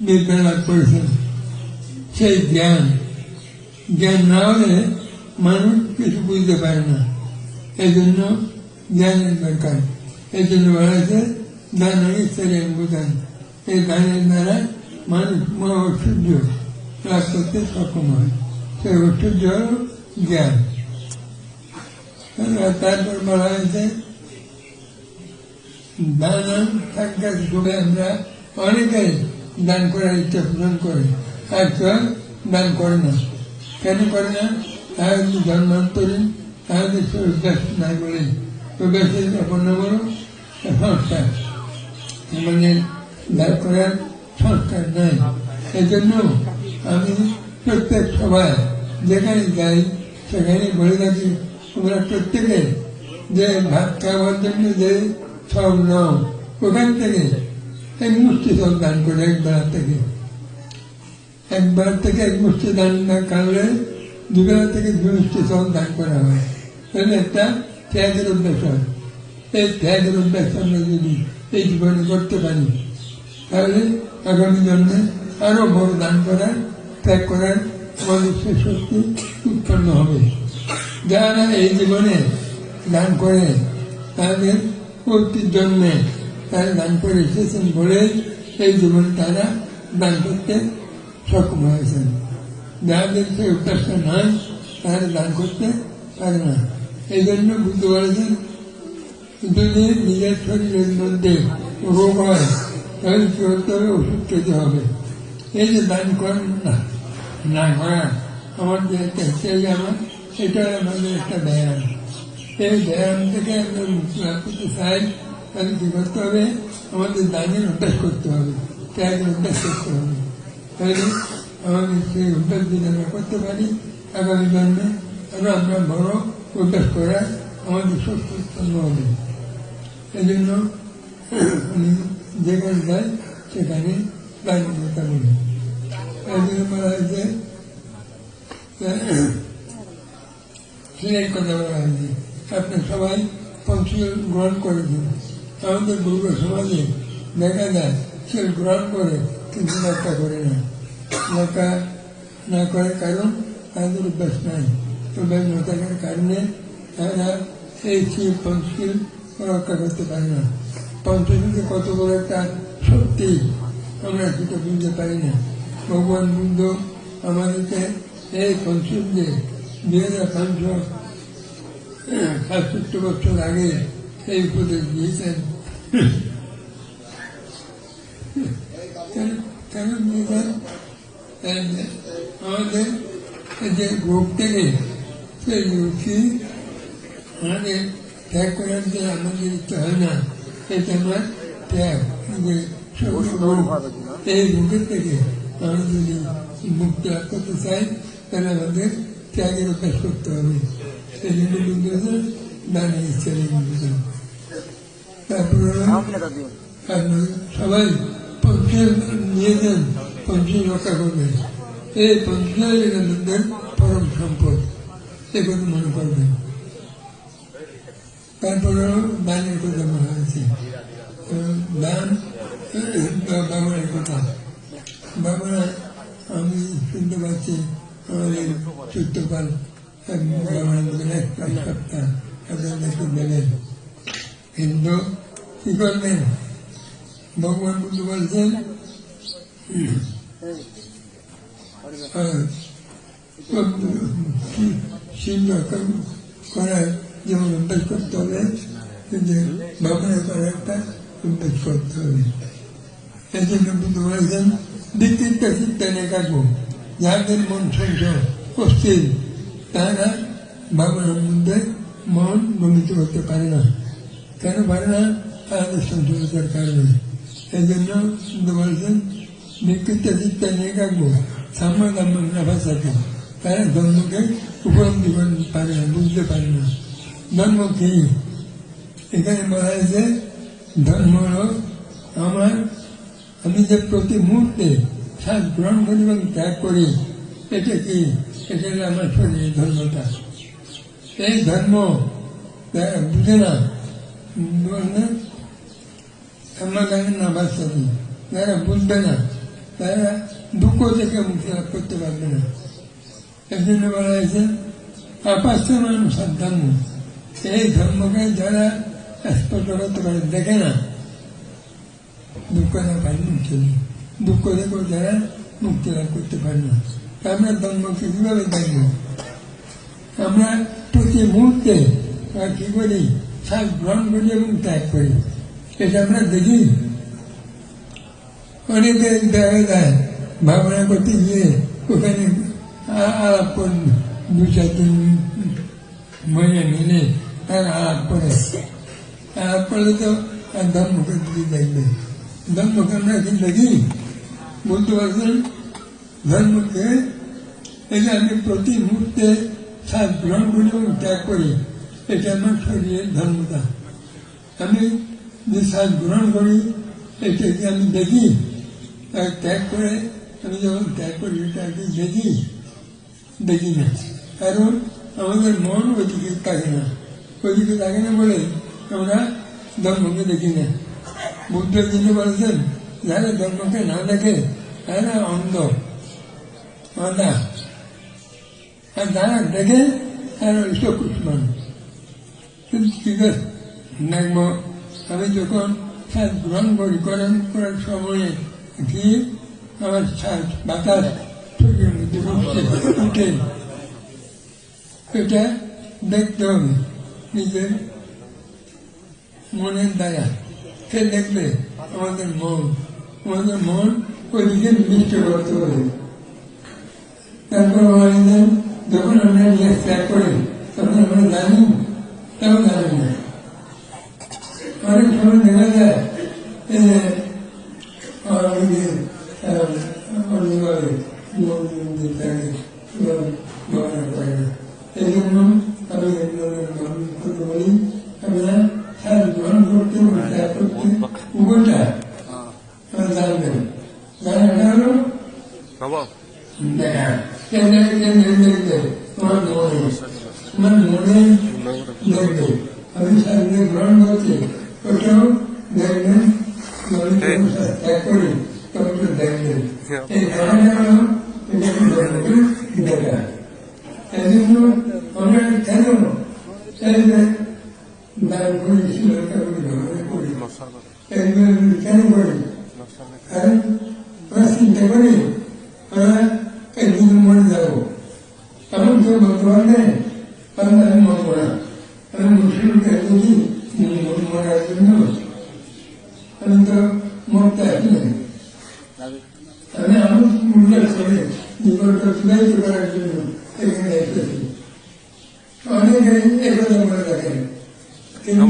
লাভ করেছেন সেই জ্ঞান। জ্ঞান না হলে মানুষ কিছু বুঝতে পারে না। এই জন্য জ্ঞানের দরকার। এই জন্য বলা হয়েছে, দান ইচ্ছারে বোঝান এই দানের দ্বারা মানুষ মহাঐশ্বর্য লাভ করতে সক্ষম হয়। সেই ঐশ্বর্য হল জ্ঞান। তারপর বলা হয়েছে দান থাকার সুখে আমরা অনেকেই দান করার ইচ্ছা পূরণ করে। আর কেউ দান করে না। কেন করে না? তাহলে জন্মান্তরী, তাহলে সে অভ্যাস নাই বলে। অভ্যাসের অপন্ন বড় সংস্কার। আমাদের দান করার সংস্কার নাই। এই জন্য আমি প্রত্যেক সভায় যেখানে যাই, সেখানে বলে থাকি, তোমরা প্রত্যেকে যে ভাত খাওয়ার জন্য যে সব নাও, ওখান থেকে এক মুষ্টি সব দান করে একবেলা থেকে। একবার থেকে এক মুষ্টি দান না কারণে দুবেলা থেকে দু মুষ্টি সব দান করা হয়। তাহলে একটা ত্যাগের অভ্যাস হয়। এই ত্যাগের অভ্যাস আমরা যদি এই জীবনে করতে পারি, তাহলে আগামী জন্মে আরও বড় দান করার, ত্যাগ করার সে শক্তি উৎপন্ন হবে। যারা এই জীবনে দান করে, তাদের প্রতি জন্মে তারা দান করে এসেছেন বলে এই জীবনে তারা দান করতে সক্ষম হয়েছেন। যাদের সে অভ্যাসটা নয় তারা দান করতে পারে না। এই জন্য বুদ্ধ বলেছেন যদি নিজের শরীরের মধ্যে রোগ হয়, তাহলে হবে? ওষুধ খেতে হবে। এই যে দান করেন না না করার আমার যে একটা সেই আমার, এটা আমাদের একটা ব্যায়াম। এই ব্যায়াম থেকে আমরা মুক্তি করতে চাই। তাহলে কি করতে হবে? আমাদের দানের অভ্যাস করতে হবে। ত্যাগের অভ্যাস করতে হবে। তাহলে আমাদের সেই অভ্যাস যদি আমরা করতে পারি, আগামী জন্মে আরও আমরা বড় অভ্যাস করা আমাদের শক্তি উৎপন্ন হবে। এই জন্য আমি যেখানে যাই সেখানে দানের কথা বলি এই বলা হয়েছে সেই কথা বলা হয়েছে। আপনি সবাই পঞ্চশীল গ্রহণ করেছেন। আমাদের পূর্ব সমাজে দেখা যায় শিল গ্রহণ করে, কিন্তু রক্ষা করে না। রক্ষা না করার কারণ তাদের অভ্যাস নাই। অভ্যাস না থাকার কারণে তারা এই শিল পঞ্চশীল রক্ষা করতে পারে না। পঞ্চশীলকে কত বড় একটা সত্যি আমরা সেটা বুঝতে পারি না। ভগবান বুদ্ধ আমাদেরকে এই পঞ্চশীলকে দুই হাজার পাঁচশো সাতষট্টি বছর আগে এই উপদেশ দিয়েছেন এই যে আমাদের যে রোগ থেকে সেই রোগটি আমাদের ত্যাগ করার যে আমাদের ইচ্ছা হয় না এটা আমার ত্যাগ এই রোগের থেকে আমরা যদি মুক্তি করতে চাই তাহলে আমাদের ত্যাগের অভ্যাস করতে হবে সেই জন্য বলতে তারপরে সবাই পঞ্চের নিয়েছেন পঞ্চের রক্ষা করবেন এই পঞ্চের পরম সম্পদ এ কথা মনে করবেন তারপরে দানের কথা বলা হয়েছে কথা। আমি শুনতে পাচ্ছি আমাদের সপ্তাহ কিন্তু কি করবেন ভগবান বুদ্ধ বলছেন একটা করতে হবে জন্য বুদ্ধ যাদের মন সংশয় অস্থির তারা ভাবনার মধ্যে মন ভ্রমিত করতে পারে না কেন পারে না তাদের সংশয়তার কারণে এই জন্য বুদ্ধ বলেছেন বিকৃত চিন্তা নিয়ে কাকবো সাম্য দাম্য ভাষাকে তারা ধর্মকে উপলব্ধি করতে পারে না, বুঝতে পারে না। ধর্ম কি? এখানে বলা হয়েছে, ধর্ম আমার, আমি যে প্রতি মুহূর্তে শ্বাস গ্রহণ করি এবং ত্যাগ করি, এটা কি? এটা আমার শরীরের ধর্মটা। এই ধর্ম বুঝে না। বললে আমার গানের না বাস্তবে যারা বুঝবে না তারা দুঃখ থেকে মুক্তি লাভ করতে পারবে না এর জন্য বলা হয়েছে আপাস্তমান সাধ্যাম্য এই ধর্মকে যারা স্পষ্ট করতে পারে দেখে না দুঃখ না পারে মুক্তি। দুঃখ থেকেও যারা মুক্তি লাভ করতে পারে না আমরা ধর্মকে কীভাবে দেখব আমরা প্রতি মুহূর্তে কি করি শ্বাস গ্রহণ করি এবং ত্যাগ করি এটা আমরা দেখি অনেকে দেখা যায় ভাবনা করতে গিয়ে ওখানে আ- আলাপ করেন দু চার দিন মনে মিলে তার আলাপ করে আলাপ করলে তো আর ধর্মকে দিকে দেখবে ধর্মকে আমরা কি দেখি বলতে পারছেন ধর্মকে এটা আমি প্রতি এটা আমার শরীরের ধর্মতা আমি যে গ্রহণ করি, এটাকে আমি দেখি, আর ত্যাগ করে, আমি যখন ত্যাগ করি, এটাকে দেখি দেখি না। কারণ আমাদের মন ওইদিকে থাকে না। ওইদিকে থাকে না বলে আমরা ধর্মকে দেখি না। বুদ্ধ কিন্তু বলেছেন, যারা ধর্মকে না দেখে, তারা অন্ধ। আদা আর যারা দেখে, তারা চক্ষুষ্মান কিন্তু ঠিক আছে আমি যখন শ্বাস গ্রহণ করি করেন করার সময়ে কি আমার শ্বাস বাতাস উঠে। এটা দেখতে হবে। নিজের মনের দ্বারা সে দেখবে আমাদের মন। আমাদের মন ওইদিকে নিবিষ্ট করতে হবে তারপর আমাদের যখন আমরা ত্যাগ করি, তখন আমরা জানি তাও জানি না অনেক সময় দেখা যায় যে আমাদের অন্যভাবে মন্দির থাকে গণনা করে না এই জন্য আমি করতে বলি আমরা সার গ্রহণ করতে এবং ত্যাগ করতে উভয়টা আমরা জানবেন জানাটা হলো বাবা দেখা কেন্দ্রে কেন্দ্রে দেখবে তোমার মনে মনে দেখবে আমি সামনে গ্রহণ করছি ওটাও দেখবেন ত্যাগ করি তখন দেখবেন এই দেখাটা হলো দেখা এই আমরা কেন এই যে দান করি শিলতা করি করি এইগুলো কেন করি কারণ আমরা চিন্তা করি আমরা একদিন মরে যাব এমন কেউ বলতে পারবে কারণ আমি মরবো না আমি মুসলিমকে দেখি মরার জন্য আমি তো মরতে আসি না আমি আমার উল্লেখ করে জীবনটা চূড়াইতে করার জন্য এখানে এসেছি অনেকে একথা মনে রাখেন কিন্তু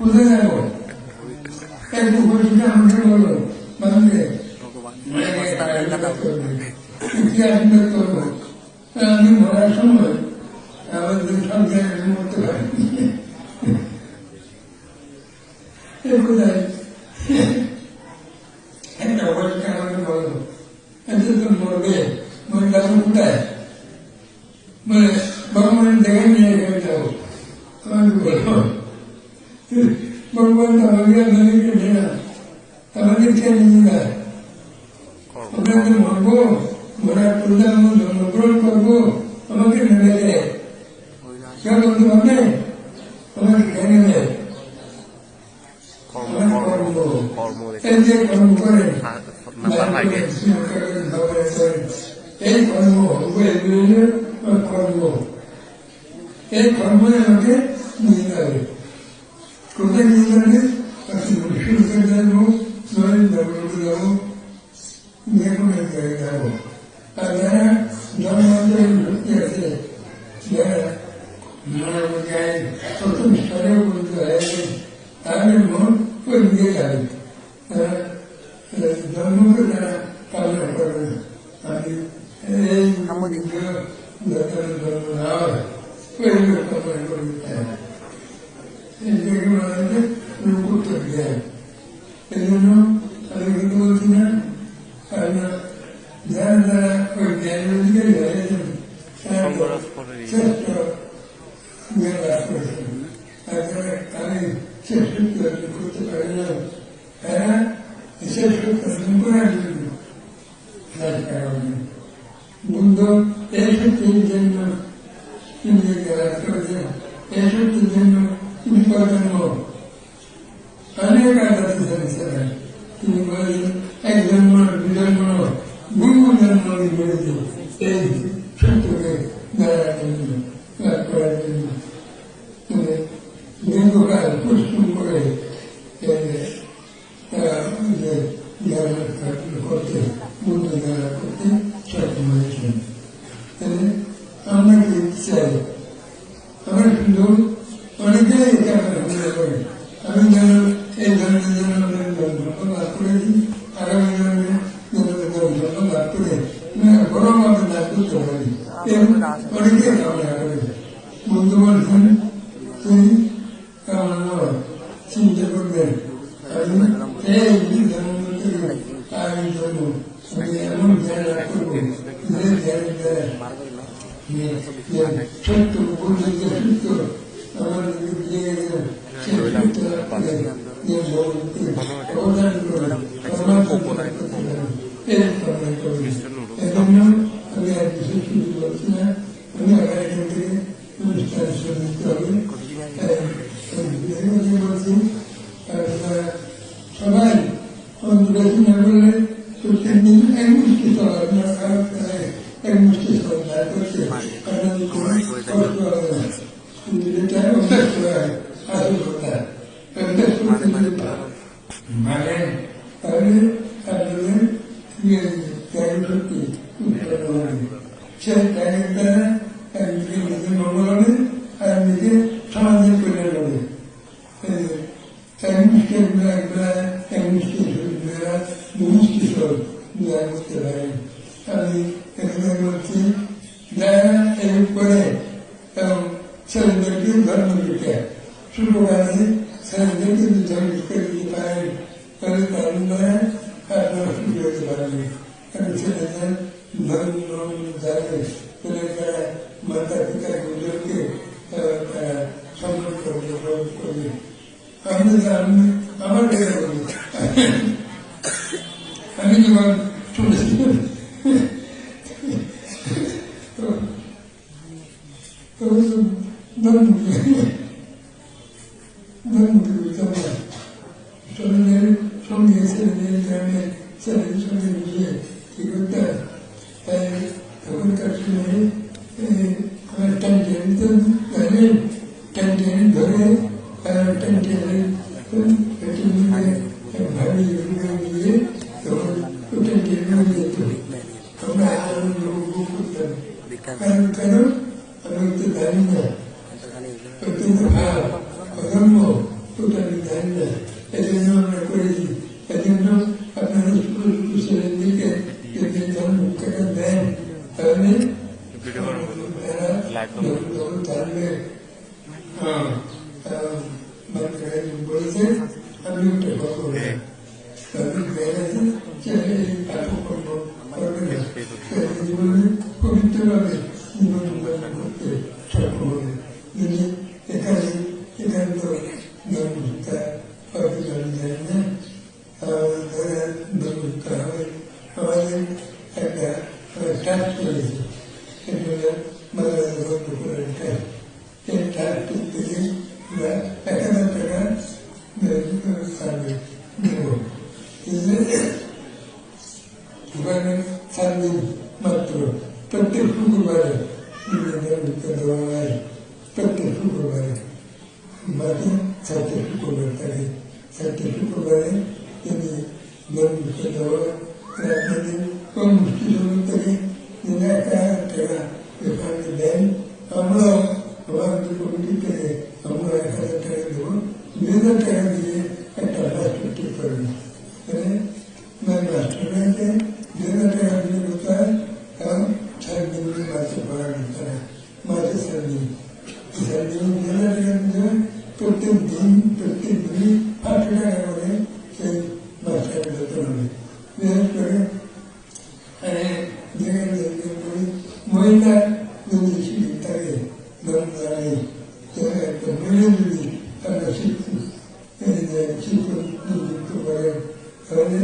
কোথায় যাব আমি মরার সময় আমাদের সংসারের মরতে পারি এ কোথায় একটা অবস্থা আমাকে বলো এতে তো মরবে মরে যাব কোথায় বলে ভগবান দেখে নিয়ে গেলে যাব আমাকে বলো ভগবান তো আমাকে আমাদেরকে নেয় না আমাদেরকে নিয়ে যায় আমরা তো মরবো মরার পূর্বে আমি জন্মগ্রহণ করব আমাকে নেবে দেয় কেউ বলতে পারবে আমাকে কেন নেয় কর্ম আমার কর্ম কর্ম কর্ম এই যে কর্ম করে নাম্বার লাগে এই কর্ম এগুলো কর্ম এই কর্ম আমাকে নিয়ে যাবে কোথায় নিয়ে যাবে আপনি মুসলিমকে যাব নয় যাব যাব যে কোনো এক জায়গায় যাব আর যারা ধর্মান্তরে ঢুকতে আছে যারা মনে যায় প্রথম স্তরেও বলতে হয় তাদের মন ওই দিকে যাবে তারা ধর্মকে তারা কামনা করবে না আমি এই যত ধর্ম না হয় ওইগুলো কামনা করবে তারা এই জায়গায় মানুষের উত্তর দেয় এই জন্য আমি কিন্তু বলছি না কারণ যারা যারা ওই জ্ঞানের দিকে রয়েছেন তারা তো শ্রেষ্ঠ নিয়ে লাভ করেছেন তারপরে আমি শেষ করতে পারি না এরা শেষ করতে করার জন্য কাজ করা হবে বন্ধু এই সত্যের জন্য ইন্ডিয়াকে লাভ করেছেন এই সত্যের জন্য উৎপাদন অনেক আঘাত দিয়েছেন তিনি বলেন এক জন্ম দুই জন্ম গুরু জন্ম বেড়েছে এই সত্যকে দাঁড়ার জন্য লাভ করার জন্য তিনি দীর্ঘকাল পরিশ্রম করে করতে বুদ্ধ দ্বারা করতে সক্ষম হয়েছেন আমরা কি চাই আমরা শুধু অনেকেই এটা মনে করে আমি যেন এই ধরনের যেন ধর্ম লাভ করেছি, আগামী জন্মে ধর্ম লাভ করে বরং আমরা লাভ করতে পারি। অনেকেই কামনা করে। বন্ধু বলছেন তুমি কামনা চিন্তা করবেন আমি এই আমি জন্ম আমি এমন জ্ঞান লাভ করব যে জ্ঞানের সত্য বন্ধুকে সত্য আমার দিয়ে গেলেন সে সত্য লাভ করে যে অবদান করে সমাজ এই কামনা করি এজন্য আমি আর কিছু শুরু করছি না আমি আবার এখান থেকে অনুষ্ঠান শুরু করতে হবে বলছি সবাই বেশি না করলে প্রত্যেক দিন এক মুষ্টি চলার না খারাপ করে এক মুষ্টি চলার করছে কারণ কোনো কষ্ট হবে না যেটা অভ্যাস করা হয় আসল কথা অভ্যাস করতে যদি মানে তাহলে আপনাদের ত্যাগ শক্তি উৎপন্ন হবে সেই ত্যাগের দ্বারা একদিকে নিজের মঙ্গল হবে আর নিজে সমাজের কল্যাণ হবে একমিষ্টের একবেলা একমিষ্টের শরীরবেলা দুমিষ্টি সব দেওয়া করতে পারেন আমি এখানে বলছি যারা এই করে चलकर के घर में गिर गया शुरू करने समझने के विचार उसके लिए पाए पहले कानून बनाए हॉस्पिटल के बारे में पीछे नज़र घर में लोग जाकर लेकर माता पिता को लेके सम्मान कर हमने सामने हमारे ढेर हो गए हमें जवान छोड़ तो ছেলেদেরকে ধর্ম দিতে শুরু করে ছেলেদেরকে যদি ধর্ম দিতে দিতে পারেন তাহলে তার দ্বারা আপনারা শুরু হতে পারবে আমি ছেলেদের ধর্ম জানে ছেলেরা মাতা পিতা গুজরকে তারা সম্মান করবে করবে আমি আমি আমার জায়গা করি আমি যখন শুনেছি ছেলেদের সঙ্গে ছেলেদের গ্রামের ছেলেদের সঙ্গে মিলিয়ে কি করতে হয় তাই তখনকার সময়ে আমার টানটেন তো জানেন টানটেন ধরে টানটেনের ভাবি নিয়ে তখন টানটেন যেত আমরা আনন্দ উপভোগ করতাম কারণ কেন আমি তো জানি না অত্যন্ত ভাব অধর্ম ওটা আমি জানি না এজন্য আমরা করেছি এজন্য আপনারা ছেলেদেরকে যদি ধর্ম টাকা দেন তাহলে এরা যখন জানবে বলেছে আমি ওটা করব না তাদের বেড়াতে ছেলে কাঠকর্ম করবে না জীবনে পবিত্রভাবে জীবন উন্নয়ন করতে সক্ষম হবে যদি এখানে এখানে তো ধর্মতা হয়তো জানি জানি না ধর্মতা হবে আমাদের একটা ট্রাস্ট করেছে সেটা বাংলাদেশ ধর্ম করে ট্রাস্ট এই ট্রাস্ট থেকে আমরা এক হাজার টাকা সার্ভে দেব ওখানে সাত দিন মাত্র প্রত্যেক শুক্রবারে দেওয়া হয় প্রত্যেক শুক্রবারে বাকি চারটে শুক্রবার থাকে চারটে শুক্রবারে তিনি ধর্মকে দেওয়া আপনাদের কোন মুষ্টি থেকে তিনি এক হাজার টাকা এখানে দেন আমরা আমাদের কমিটি থেকে আমরা এক হাজার টাকা দেবো দুই হাজার টাকা দিয়ে একটা রাষ্ট্র ঠিক করবেন রাষ্ট্রটাকে দুই হাজার টাকা দিয়ে কোথায় এবং সাত দিন মাসে পড়ানো তারা মাসে সাত দিন সাত দিন দুই হাজার টাকা দিতে প্রত্যেক দিন প্রত্যেক দিনই আট টাকা করে সেই মাসটাকে বেতন হবে বিশেষ করে যেখানে মহিলা যদি থাকে ধর্ম দ্বারাই একটা মেনে যদি আমরা শিখতে শিক্ষক নিযুক্ত করে তাহলে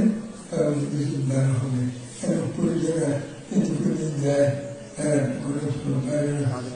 আমাদের কিছু দান হবে এবং পরিজনা কিন্তু প্রতিদিন যায় হ্যাঁ